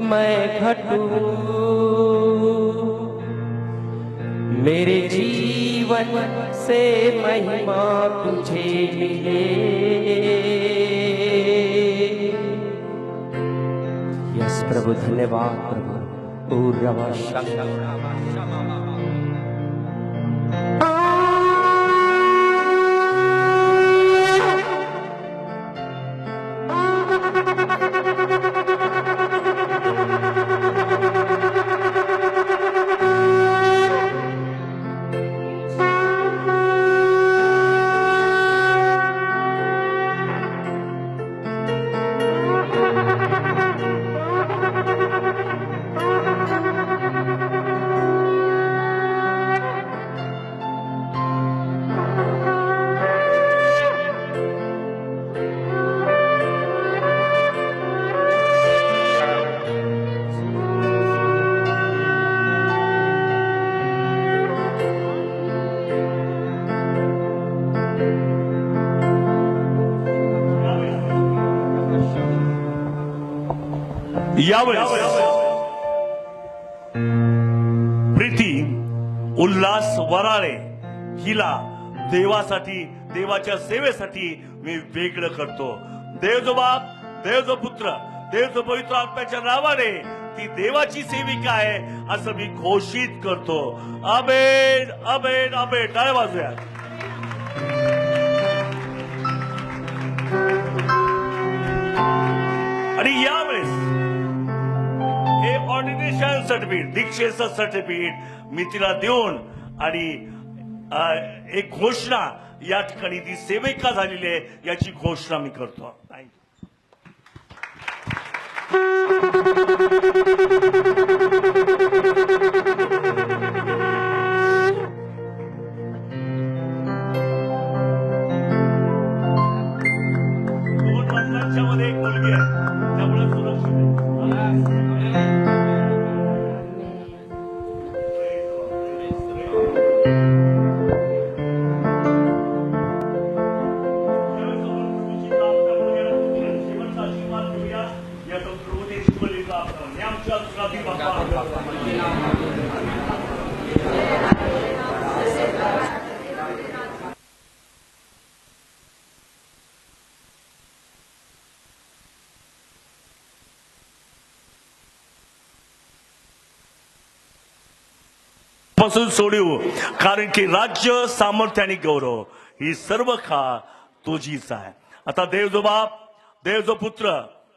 मैं घटू। मेरे जीवन से महिमा तुझे मिले। यस प्रभु धन्यवाद प्रभु। ओ यावेळेस प्रीती उल्हास वराळे हिला देवासाठी देवाच्या सेवेसाठी मी वेगळं करतो. देव जो बाप देव जो पुत्र देव जो पवित्र आत्म्याच्या नावाने ती देवाची सेविका आहे असं मी घोषित करतो. अबेड अबेड अबेड. टाळ्या वाजूया आणि यावेळेस शिक्षण सर्टिफिकेट दीक्षेचं सर्टिफिकेट मी तिला देऊन आणि एक घोषणा या ठिकाणी ती सेविका झालेली आहे याची घोषणा मी करतो. दोन वडिलांच्या एक मुलगी आहे त्यामुळे सुरक्षित पासून सोडू कारण की राज्य सामर्थ्य आणि गौरव ही सर्व खा तुझीच आहे. आता देव जो बाप देव जो पुत्र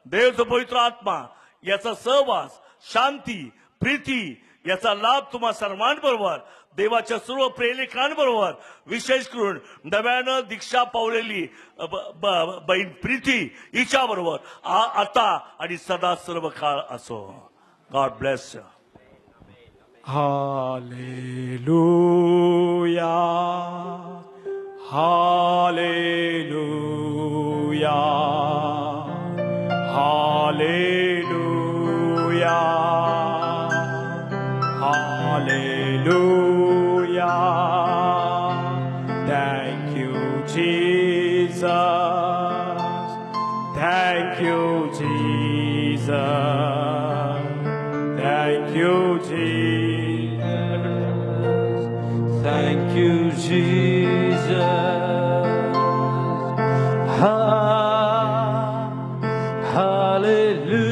देव जो पवित्र आत्मा याचा सहवास शांती प्रीती याचा लाभ तुम्हा सर्वांबरोबर देवाच्या सर्व प्रेलिकांबरोबर विशेष करून नव्यानं दीक्षा पावलेली बहीण प्रीती हिच्या बरोबर आता आणि सदा सर्व काळ असो गॉड ब्लेस हा Hallelujah. Hallelujah. Hallelujah. Hallelujah. Thank you, Jesus. Thank you, Jesus. Hallelujah.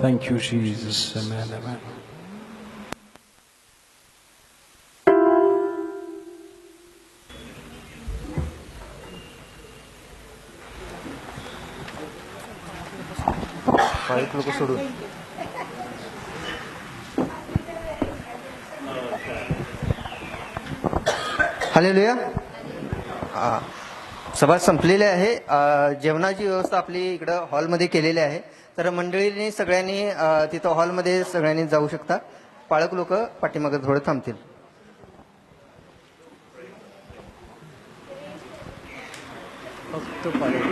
Thank you, Jesus. Amen, amen. పైకులు కుసుడు सभा संपलेली आहे. जेवणाची व्यवस्था आपली इकडं हॉलमध्ये केलेली आहे. तर मंडळीने सगळ्यांनी तिथं हॉलमध्ये सगळ्यांनी जाऊ शकता. पाळक लोक पाठीमागे थोडं थांबतील. फक्त